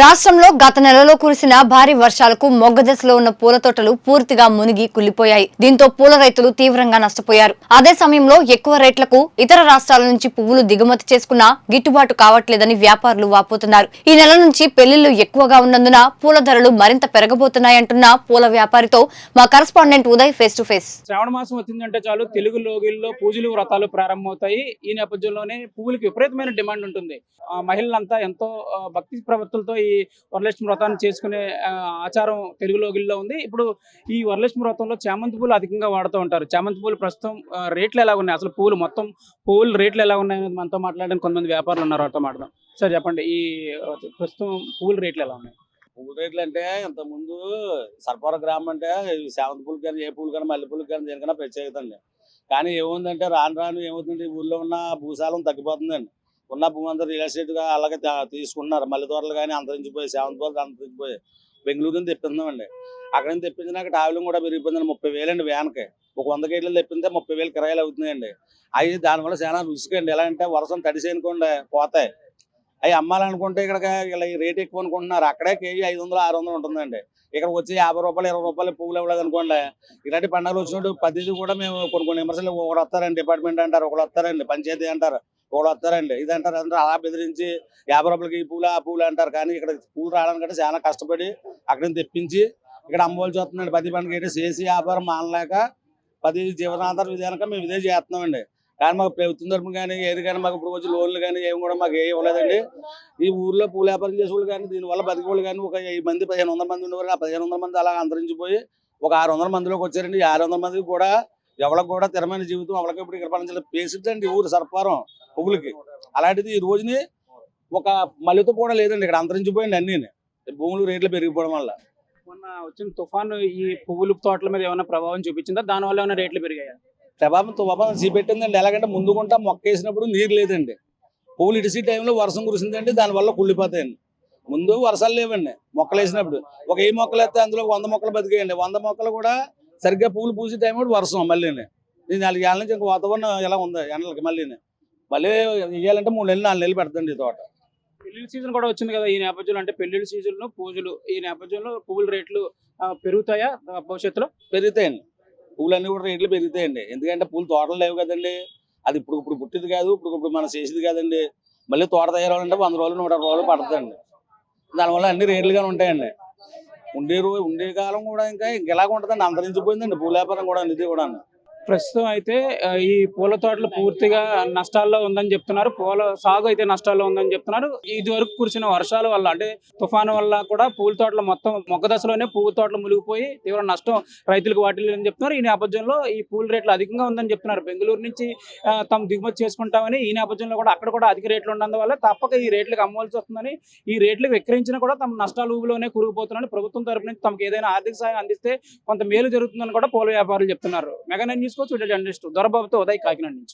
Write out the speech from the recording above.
రాష్ట్రంలో గత నెలలో కురిసిన భారీ వర్షాలకు మొగ్గ దశలో ఉన్న పూల తోటలు పూర్తిగా మునిగి కుళ్ళిపోయాయి దీంతో పూల రైతులు తీవ్రంగా నష్టపోయారు. అదే సమయంలో ఎక్కువ రేట్లకు ఇతర రాష్ట్రాల నుంచి పువ్వులు దిగుమతి చేసుకున్నా గిట్టుబాటు కావట్లేదని వ్యాపారులు వాపోతున్నారు. ఈ నెల నుంచి పెళ్ళిళ్ళు ఎక్కువగా ఉన్నందున పూల ధరలు మరింత పెరగబోతున్నాయంటున్న పూల వ్యాపారితో మా correspondent Uday face to face శ్రావణ మాసం వచ్చిందంటే చాలు తెలుగు లోగిల్లో పూజలు వ్రతాలు ప్రారంభమవుతాయి. ఈ నేపథ్యంలోనే పువ్వులకు విపరీతమైన డిమాండ్ ఉంటుంది. ఆ, మహిళలంతా ఎంతో భక్తి ప్రవృత్తులతో ఈ వరలక్ష్మి వ్రతాన్ని చేసుకునే ఆచారం తెలుగు లోగిల్లో ఉంది. ఇప్పుడు ఈ వరలక్ష్మి వ్రతంలో చామంతి పూలు అధికంగా వాడుతూ ఉంటారు. చామంతి పూలు ప్రస్తుతం రేట్లు ఎలా ఉన్నాయి? అసలు పూలు మొత్తం పూలు రేట్లు ఎలా ఉన్నాయి? అనేది మనతో మాట్లాడడానికి కొంతమంది వ్యాపారులు ఉన్నారు. వారితో మాట్లాడదాం. సార్ చెప్పండి. ఈ ప్రస్తుతం పూల రేట్లు ఎలా ఉన్నాయి? పూల రేట్లు అంటే ఇంతకుముందు ముందు సర్పవర గ్రామం అంటే ఈ సేవంతి పూలు కానీ ఏ పూలు కానీ మల్లె పూలు కానీ దేనికన్నా ప్రత్యేకత అండి. కానీ ఏముందంటే రాను రాను ఏమవుతుంది ఈ ఊళ్ళో ఉన్న భూసాలం తగ్గిపోతుందండి. ఉన్న భూమి అంతా రియల్ ఎస్టేట్గా అలాగే తీసుకుంటున్నారు. మల్లె కానీ అంతరించిపోయి సేవంతి పూలు అంతరించిపోయి బెంగళూరు నుంచి తెప్పిందామండి అక్కడ నుంచి తెప్పించినాక ట్రావెలింగ్ కూడా పెరిగిపోయిందండి. ముప్పై వేలండి వ్యాన్కి. ఒక వంద గేట్లు తెప్పితే ముప్పై వేలు కిరాయిలు అవుతున్నాయండి. అవి దానివల్ల చాలా రుచికండి ఎలా అంటే వర్షం తడిసేనుకోండి పోతాయి. అవి అమ్మాలనుకుంటే ఇక్కడ ఇలా రేట్ ఎక్కువ అనుకుంటున్నారు. అక్కడే కేజీ ఐదు వందలు ఆరు వందలు ఉంటుందండి. ఇక్కడికి వచ్చి యాభై రూపాయలు ఇరవై రూపాయలు పువ్వులు ఇవ్వలేదు అనుకోండి. ఇలాంటి పండుగలు వచ్చినట్టు పద్ధతి కూడా మేము కొన్ని కొన్ని విమర్శలు ఒకరు వస్తారండి. డిపార్ట్మెంట్ అంటారు ఒకరు వస్తారండి. పంచాయతీ అంటారు. కూడా వస్తారండి ఇది అంటారు అలా బెదిరించి యాభై రూపాయలకి ఈ పూలు ఆ పూలు అంటారు. కానీ ఇక్కడ పూలు రావడానికంటే చాలా కష్టపడి అక్కడిని తెప్పించి ఇక్కడ అమ్మవాళ్ళు వస్తుందండి పది పండుగ ఏంటి చేసి వ్యాపారం మానలేక పది జీవనాధార విధానంగా మేము ఇదే చేస్తున్నామండి. కానీ మాకు ప్రభుత్వం తరపున కానీ ఏది కానీ మాకు ఇప్పుడు వచ్చి లోన్లు కానీ ఏమి కూడా మాకు ఏ ఇవ్వలేదండి. ఈ ఊర్లో పూల వ్యాపారం చేసే వాళ్ళు కానీ దీనివల్ల బతికేవాళ్ళు కానీ ఒక వెయ్యి మంది పదిహేను వందల మంది ఉండేవారు. ఆ పదిహేను వందల మంది అలా అంతరించిపోయి ఒక ఆరు వందల మందిలోకి వచ్చారండి. ఆరు వందల మందికి కూడా ఎవరికి కూడా స్థిరమైన జీవితం ఎవరికి ఇప్పుడు పనిచేయాలి పేసిడ్స్ అండి ఊరు సర్పారం పువ్వులకి. అలాంటిది ఈ రోజుని ఒక మల్లెతో కూడా లేదండి ఇక్కడ అంతరించిపోయింది అన్నీ భూములు రేట్లు పెరిగిపోవడం వల్ల. మొన్న వచ్చిన తుఫాను ఈ పువ్వుల తోటల మీద ఏమైనా ప్రభావం చూపించిందా? దానివల్ల ఏమైనా రేట్లు పెరిగాయా? ప్రభావం తుఫాను చూపెట్టిందండి. ఎలాగంటే ముందు గుంట మొక్క వేసినప్పుడు నీరు లేదండి. పువ్వులు ఇడిసి టైంలో వర్షం కురిసిందండి దానివల్ల కుళ్ళిపోతాయండి. ముందు వర్షాలు లేవండి మొక్కలు వేసినప్పుడు ఒక ఏ మొక్కలు వేస్తే అందులో వంద మొక్కలు బతికేయండి. వంద మొక్కలు కూడా సరిగ్గా పువ్వులు పూసే టైం కూడా వర్షం మళ్ళీ ఇది నాలుగు ఏళ్ళ నుంచి ఇంకా వాతావరణం ఎలా ఉంది? ఎండలకి మళ్ళీ మళ్ళీ ఇవ్వాలంటే మూడు నెలలు నాలుగు నెలలు పెడతండి ఈ తోట. పెళ్ళిళ్ళ సీజన్ కూడా వచ్చింది కదా ఈ నేపథ్యంలో? అంటే పెళ్ళిళ్ళ సీజన్ పూజలు ఈ నేపథ్యంలో పువ్వుల రేట్లు పెరుగుతాయా భవిష్యత్తులో? పెరుగుతాయండి. పూలన్నీ కూడా రేట్లు పెరుగుతాయండి. ఎందుకంటే పూలు తోటలు లేవు కదండి. అది ఇప్పుడు ఇప్పుడు పుట్టింది కాదు ఇప్పుడు ఇప్పుడు మనం చేసేది కాదండి. మళ్ళీ తోట తయారాలంటే వంద రోజులు నూట రోజులు పడుతుందండి. దానివల్ల అన్ని రేట్లుగానే ఉంటాయండి. ఉండే రోజు ఉండే కాలం కూడా ఇంకా ఇంకెలాగ ఉంటుందండి. అంతరించిపోయిందండి. పూల కూడా ఇది కూడా ప్రస్తుతం అయితే ఈ పూల తోటలు పూర్తిగా నష్టాల్లో ఉందని చెప్తున్నారు. పూల సాగు అయితే నష్టాల్లో ఉందని చెప్తున్నారు. ఇది వరకు కురిసిన వర్షాల వల్ల అంటే తుఫాను వల్ల కూడా పూల తోటలు మొత్తం మొగ్గ దశలోనే పువ్వు తోటలు మునిగిపోయి తీవ్ర నష్టం రైతులకు వాటిల్లని చెప్తున్నారు. ఈ నేపథ్యంలో ఈ పూల రేట్లు అధికంగా ఉందని చెప్తున్నారు. బెంగళూరు నుంచి తమ తాము దిగుమతి చేసుకుంటామని ఈ నేపథ్యంలో కూడా అక్కడ కూడా అధిక రేట్లు ఉన్నందువల్ల తప్పక ఈ రేట్లకు అమ్మవలసి వస్తుందని ఈ రేట్లకు విక్రయించినా కూడా తమ నష్టాలు ఊబిలోనే కురిగిపోతున్నారని ప్రభుత్వం తరపు నుంచి తమకు ఏదైనా ఆర్థిక సహాయం అందిస్తే కొంత మేలు జరుగుతుందని కూడా పూల వ్యాపారులు చెప్తున్నారు. మెగా న్యూస్ కోసం వీడియో జర్నలిస్ట్ దొరబాబుతో ఉదయ్ కాకినాడ నుంచి.